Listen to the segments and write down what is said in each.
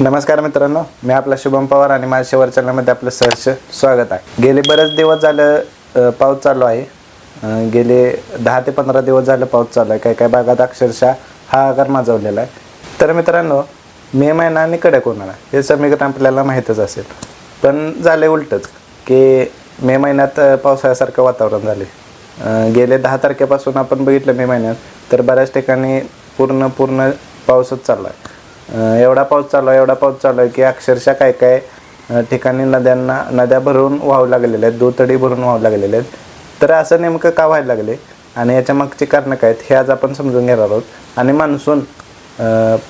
नमस्कार मित्रांनो मी आपला शुभम पवार आणि माझ्या शेवर चॅनलमध्ये आपलं सहर्ष स्वागत आहे. गेले बरेच दिवस झालं पाऊस चालू आहे. गेले दहा ते पंधरा दिवस झालं पाऊस चालू आहे. काही काही भागात अक्षरशः हा आकार माजवलेला आहे. तर मित्रांनो मे महिना आणि कडक उन्हाळा हे समीकरण आपल्याला माहीतच असेल. पण झाले उलटंच की मे महिन्यात पावसाळ्यासारखं वातावरण झाले गेले दहा तारखेपासून आपण बघितलं मे महिन्यात तर बऱ्याच ठिकाणी पूर्ण पूर्ण पाऊसच चालला आहे. एवढा पाऊस चालू आहे एवढा पाऊस चालू आहे की अक्षरशः काय काय ठिकाणी नद्यांना नद्या भरून वाहू लागलेल्या आहेत दुतडी भरून वाहू लागलेल्या आहेत. तर असं नेमकं का व्हायला लागले? आणि याच्या मागची कारणं काय आहेत हे आज आपण समजून घेणार आहोत. आणि मान्सून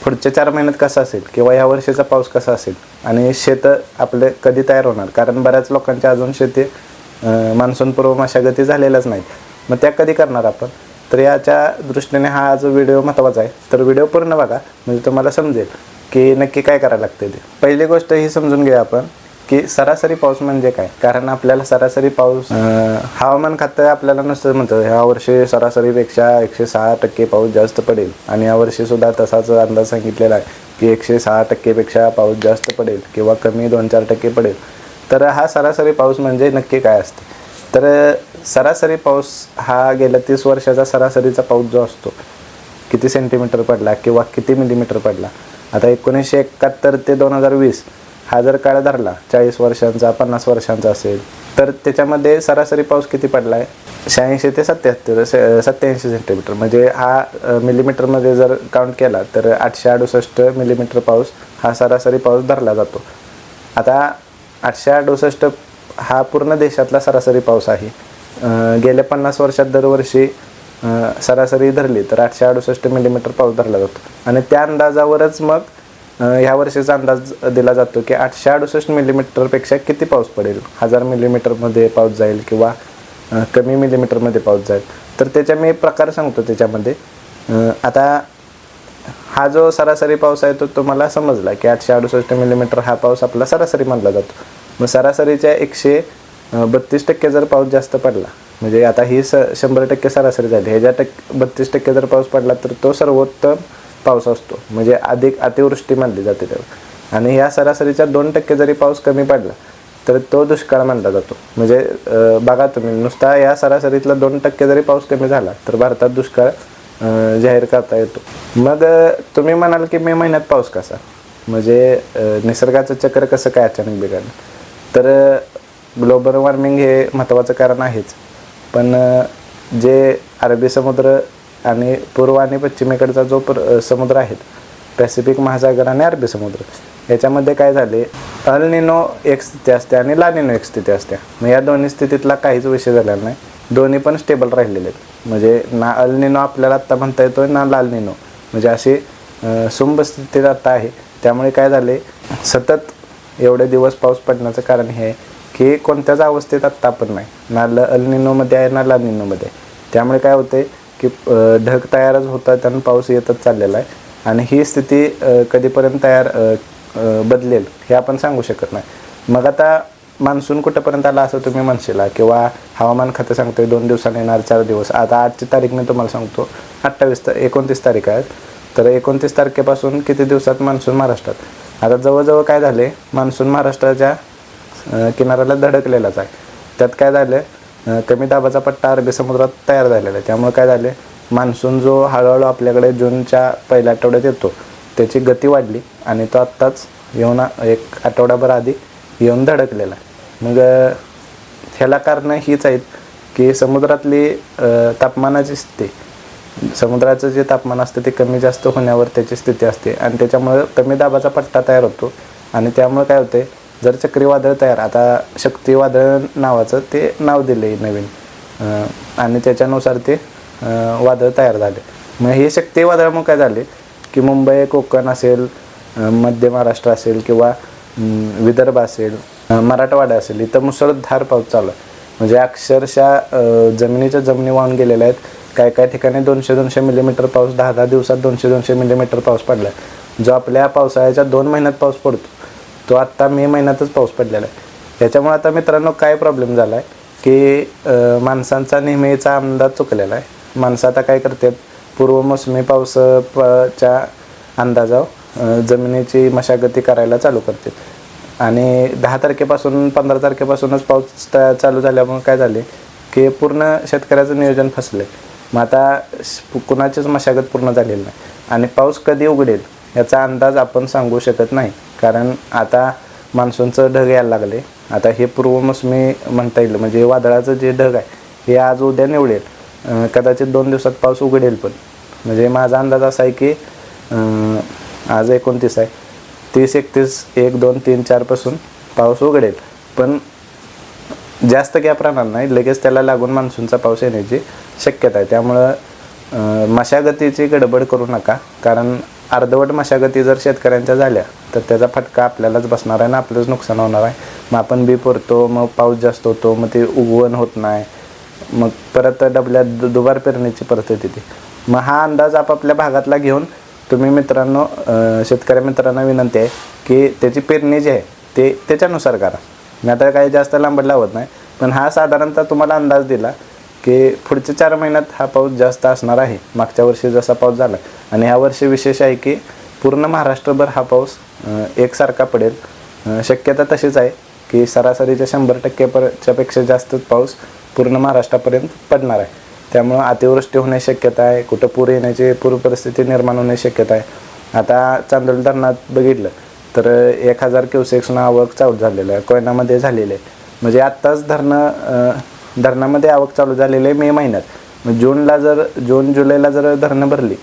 पुढच्या चार महिन्यात कसा असेल किंवा या वर्षीचा पाऊस कसा असेल? आणि शेतं आपले कधी तयार होणार? कारण बऱ्याच लोकांच्या अजून शेती मान्सूनपूर्व मशागती झालेल्याच नाहीत मग त्या कधी करणार आपण? तर याच्या दृष्टीने हा जो व्हिडिओ महत्त्वाचा आहे तर व्हिडिओ पूर्ण बघा. म्हणजे तुम्हाला समजेल की नक्की काय करायला लागते ते. पहिली गोष्ट ही समजून घेऊया आपण की सरासरी पाऊस म्हणजे काय? कारण आपल्याला सरासरी पाऊस हवामान खातं आपल्याला नुसतं म्हणतं ह्या वर्षी सरासरीपेक्षा एकशे सहा टक्के पाऊस जास्त पडेल. आणि यावर्षी सुद्धा तसाच अंदाज सांगितलेला आहे की एकशे सहा टक्केपेक्षा पाऊस जास्त पडेल किंवा कमी दोन चार टक्के पडेल. तर हा सरासरी पाऊस म्हणजे नक्की काय असते? तर सरासरी पाऊस हा गेल्या तीस वर्षाचा सरासरीचा पाऊस जो असतो किती सेंटीमीटर पडला किंवा किती मिलीमीटर पडला? आता एकोणीसशे एकाहत्तर ते दोन हजार वीस हा जर काळ धरला चाळीस वर्षांचा पन्नास वर्षांचा असेल तर त्याच्यामध्ये सरासरी पाऊस किती पडला आहे शहाऐंशी ते सत्याहत्तर सत्याऐंशी सेंटीमीटर म्हणजे हा मिलीमीटरमध्ये जर काउंट केला तर आठशे अडुसष्ट मिलीमीटर पाऊस हा सरासरी पाऊस धरला जातो. आता आठशे अडुसष्ट हा पूर्ण देशातला सरासरी पाऊस आहे. गेल्या पन्नास वर्षात दरवर्षी सरासरी धरली तर आठशे अडुसष्ट मिलीमीटर पाऊस धरला जातो. आणि त्या अंदाजावरच मग ह्या वर्षीचा अंदाज दिला जातो की आठशे अडुसष्ट मिलीमीटरपेक्षा किती पाऊस पडेल? हजार मिलीमीटरमध्ये पाऊस जाईल किंवा कमी मिलीमीटरमध्ये पाऊस जाईल? तर त्याच्या मी प्रकार सांगतो त्याच्यामध्ये. आता हा जो सरासरी पाऊस आहे तो तुम्हाला समजला की आठशे अडुसष्ट मिलीमीटर हा पाऊस आपला सरासरी मानला जातो. मग सरासरीच्या एकशे बत्तीस टक्के जर पाऊस जास्त पडला म्हणजे आता ही स शंभर टक्के सरासरी झाली. ह्याच्या टक्के बत्तीस टक्के जर पाऊस पडला तर तो सर्वोत्तम पाऊस असतो. म्हणजे अधिक अतिवृष्टी मानली जाते तेव्हा आणि ह्या सरासरीच्या दोन टक्के जरी पाऊस कमी पडला तर तो दुष्काळ मानला जातो. म्हणजे बघा तुम्ही नुसता या सरासरीतला दोन टक्के जरी पाऊस कमी झाला तर भारतात दुष्काळ जाहीर करता येतो. मग तुम्ही म्हणाल की मे महिन्यात पाऊस कसा? म्हणजे निसर्गाचं चक्र कसं काय अचानक बिघडलं? तर ग्लोबल वॉर्मिंग हे महत्त्वाचं कारण आहेच. पण जे अरबी समुद्र आणि पूर्व आणि पश्चिमेकडचा जो प्र समुद्र आहेत पॅसिफिक महासागर आणि अरबी समुद्र याच्यामध्ये काय झाले? अलनिनो एक स्थिती असते आणि लानिनो एक स्थिती असते. मग या दोन्ही स्थितीतला काहीच विषय झालेला नाही. दोन्ही पण स्टेबल राहिलेले आहेत. म्हणजे ना अल्निनो आपल्याला आत्ता म्हणता येतो ना लालनिनो म्हणजे अशी अं, सुंभ स्थितीत आत्ता आहे. त्यामुळे काय झाले? सतत एवढे दिवस पाऊस पडण्याचं कारण हे आहे. की कोणत्याच अवस्थेत आत्ता पण नाही. ना ल अलनिनोमध्ये आहे ना लालनिनोमध्ये आहे. त्यामुळे काय होते की ढग तयारच होतात आणि पाऊस येतच चाललेला आहे. आणि ही स्थिती कधीपर्यंत तयार बदलेल हे आपण सांगू शकत नाही. मग आता मान्सून कुठंपर्यंत आला असं तुम्ही म्हणशीला? किंवा हवामान खातं सांगतोय दोन दिवसांनी येणार चार दिवस. आता आजची तारीख मी तुम्हाला सांगतो. अठ्ठावीस तर एकोणतीस तारीख आहे. तर एकोणतीस तारखेपासून किती दिवसात मान्सून महाराष्ट्रात? आता जवळजवळ काय झाले मान्सून महाराष्ट्राच्या किनाऱ्याला धडकलेलाच आहे. त्यात काय झालं कमी दाबाचा पट्टा अरबी समुद्रात तयार झालेला आहे. त्यामुळे काय झाले मान्सून जो हळूहळू आपल्याकडे जूनच्या पहिल्या आठवड्यात येतो त्याची गती वाढली आणि तो आत्ताच येऊन एक आठवडाभर आधी येऊन धडकलेला आहे. मग ह्याला कारणं हीच आहेत की समुद्रातली तापमानाची स्थिती समुद्राचं जे तापमान असतं ते कमी जास्त होण्यावर त्याची स्थिती असते आणि त्याच्यामुळं कमी दाबाचा पट्टा तयार होतो आणि त्यामुळे काय होते जर चक्रीवादळ तयार आता शक्तीवादळ नावाचं ते नाव दिले नवीन. आणि त्याच्यानुसार ते वादळ तयार झाले. मग हे चक्रीवादळामुळे काय झाले? की मुंबई कोकण असेल मध्य महाराष्ट्र असेल किंवा विदर्भ असेल मराठवाडा असेल इथं मुसळधार पाऊस चालू आहे. म्हणजे अक्षरशः जमिनीच्या जमिनी वाहून गेलेल्या आहेत. काय काय ठिकाणी दोनशे दोनशे मिलीमीटर पाऊस दहा दहा दिवसात दोनशे दोनशे मिलीमीटर पाऊस पडला आहे. जो आपल्या पावसाळ्याच्या दोन महिन्यात पाऊस पडतो. तो आत्ता मे महिन्यातच पाऊस पडलेला आहे. याच्यामुळे आता मित्रांनो काय प्रॉब्लेम झाला आहे की माणसांचा नेहमीचा अंदाज चुकलेला आहे. माणसं आता काय करतात? पूर्व मोसमी पावसाच्या अंदाजावर जमिनीची मशागती करायला चालू करते आणि दहा तारखेपासून पंधरा तारखेपासूनच पाऊस चालू झाल्यामुळे काय झाले? की पूर्ण शेतकऱ्याचं नियोजन फसलं आहे मग आता कुणाचीच मशागत पूर्ण झालेली नाही. आणि पाऊस कधी उघडेल? याचा अंदाज आपण सांगू शकत नाही. कारण आता मान्सूनचं ढग यायला लागले आता हे पूर्वमोसमी म्हणता येईल म्हणजे वादळाचं जे ढग आहे हे आज उद्या निवडेल. कदाचित दोन दिवसात पाऊस उघडेल पण. म्हणजे माझा अंदाज असा आहे की आज एकोणतीस आहे. तीस एकतीस एक दोन तीन चारपासून पाऊस उघडेल. पण जास्त गॅप राहणार नाही. लगेच त्याला लागून मान्सूनचा पाऊस येण्याची शक्यता आहे. त्यामुळं मशागतीची गडबड करू नका. कारण अर्धवट मशागती जर शेतकऱ्यांच्या झाल्या तर त्याचा फटका आपल्यालाच बसणार आहे ना आपलंच नुकसान होणार आहे. मग आपण बी पुरतो मग पाऊस जास्त होतो मग ते उगवण होत नाही. मग परत डबल्यात दु- दुबार पेरणीची परिस्थिती ती मग हा अंदाज आपापल्या भागातला घेऊन तुम्ही मित्रांनो शेतकऱ्या शेतकरी मित्रांना विनंती आहे की त्याची पेरणी जी आहे ते त्याच्यानुसार करा. मी आता काही जास्त लांबड लावत नाही पण हा साधारणतः तुम्हाला अंदाज दिला की पुढच्या चार महिन्यात हा पाऊस जास्त असणार आहे. मागच्या वर्षी जसा पाऊस झाला. आणि ह्या वर्षी विशेष आहे की पूर्ण महाराष्ट्रभर हा पाऊस एकसारखा पडेल. शक्यता तशीच आहे की सरासरीच्या शंभर टक्केच्या पेक्षा जास्त पाऊस पूर्ण महाराष्ट्रापर्यंत पडणार आहे. त्यामुळं अतिवृष्टी होण्याची शक्यता आहे. कुठं पूर येण्याची पूर परिस्थिती निर्माण होण्याची शक्यता आहे. आता चांदोली धरणात बघितलं तर एक हजार क्युसेक्सनं आवक चालू झालेलं आहे. कोयनामध्ये झालेलं आहे. म्हणजे आत्ताच धरणं धरणामध्ये आवक चालू झालेली आहे मे महिन्यात. मग जूनला जर जून जुलैला जर धरणं भरली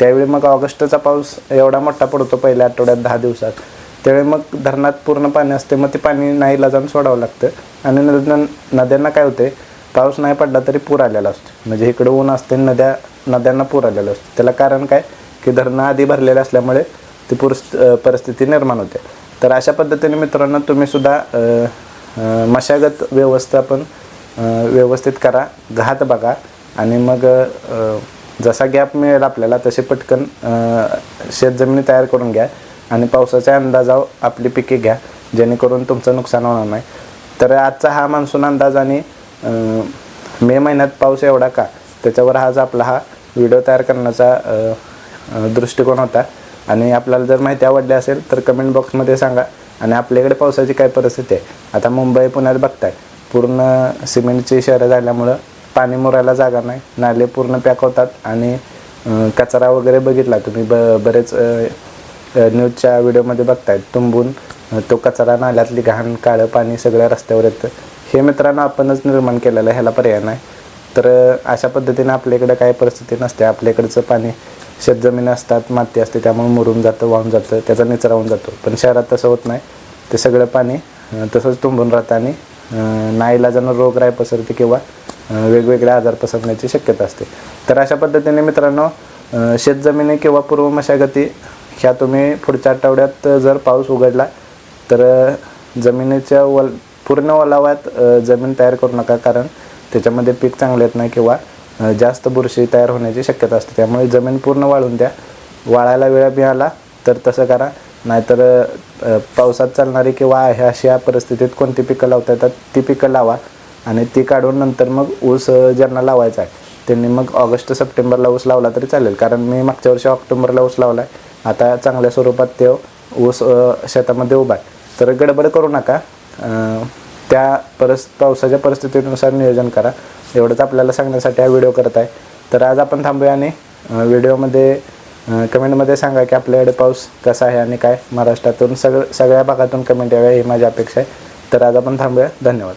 त्यावेळी मग ऑगस्टचा पाऊस एवढा मोठा पडतो पहिल्या आठवड्यात दहा दिवसात. त्यावेळी मग धरणात पूर्ण पाणी असते मग ते पाणी नाहीला जाऊन सोडावं लागतं. आणि नद्यां नद्यांना काय होते पाऊस नाही पडला तरी पूर आलेला असतो. म्हणजे इकडं ऊन असते नद्या नद्यांना पूर आलेला असतो. त्याला कारण काय? की धरणं आधी भरलेले असल्यामुळे ती पूर परिस्थिती निर्माण होते. तर अशा पद्धतीने मित्रांनो तुम्हीसुद्धा मशागत व्यवस्थापन व्यवस्थित करा घात बघा आणि मग जसा गॅप मिळेल आपल्याला तसे पटकन शेतजमिनी तयार करून घ्या आणि पावसाच्या अंदाजावर आपली पिके घ्या जेणेकरून तुमचं नुकसान होणार नाही. तर आजचा हा मान्सून अंदाज आणि मे महिन्यात पाऊस एवढा का त्याच्यावर आज आपला हा व्हिडिओ तयार करण्याचा दृष्टिकोन होता. आणि आपल्याला जर माहिती आवडली असेल तर कमेंट बॉक्समध्ये सांगा. आणि आपल्याकडे पावसाची काय परिस्थिती आहे? आता मुंबई पुण्यात बघताय. पूर्ण सिमेंटची शहरं झाल्यामुळं पाणी मुरायला जागा नाही. नाले पूर्ण पॅक होतात आणि कचरा वगैरे बघितला तुम्ही. ब बरेच न्यूजच्या व्हिडिओमध्ये बघतायत तुंबून तो कचरा नाल्यातली घाण काळं पाणी सगळ्या रस्त्यावर येतं. हे मित्रांनो आपणच निर्माण केलेलं आहे. ह्याला पर्याय नाही. तर अशा पद्धतीने आपल्याकडे काही परिस्थिती नसते. आपल्याकडचं पाणी शेतजमीन असतात माती असते त्यामुळे मुरून जातं वाहून जातं त्याचा निचरा होऊन जातो. पण शहरात तसं होत नाही. ते सगळं पाणी तसंच तुंबून राहतं आणि नाईलाजानं रोगराई पसरते किंवा वेगवेगळे आजार पसरण्याची शक्यता असते. तर अशा पद्धतीने मित्रांनो शेतजमिनी किंवा पूर्व मशागती ह्या तुम्ही पुढच्या आठवड्यात जर पाऊस उघडला तर जमिनीच्या वल पूर्ण ओलाव्यात जमीन तयार करू नका कारण त्याच्यामध्ये पीक चांगले येत नाही किंवा जास्त बुरशी तयार होण्याची शक्यता असते. त्यामुळे जमीन पूर्ण वाळून द्या. वाळायला वेळ मिळाला तर तसं करा. नाहीतर पावसात चालणारी किंवा आहे अशा परिस्थितीत कोणती पिकं लावता येतात ती पिकं लावा. आणि ती काढून नंतर मग ऊस ज्यांना लावायचा आहे त्यांनी मग ऑगस्ट सप्टेंबरला ऊस लावला तरी चालेल. कारण मी मागच्या वर्षी ऑक्टोबरला ऊस लावला आहे आता चांगल्या स्वरूपात ते ऊस शेतामध्ये उभा आहे. तर गडबड करू नका. त्या परस पावसाच्या परिस्थितीनुसार नियोजन करा. एवढंच आपल्याला सांगण्यासाठी हा व्हिडिओ करत आहे. तर आज आपण थांबूया आणि व्हिडिओमध्ये कमेंटमध्ये सांगा की आपल्याकडे पाऊस कसा आहे आणि काय. महाराष्ट्रातून सगळं सगळ्या भागातून कमेंट याव्या ही माझी अपेक्षा आहे. तर आज आपण थांबूया. धन्यवाद.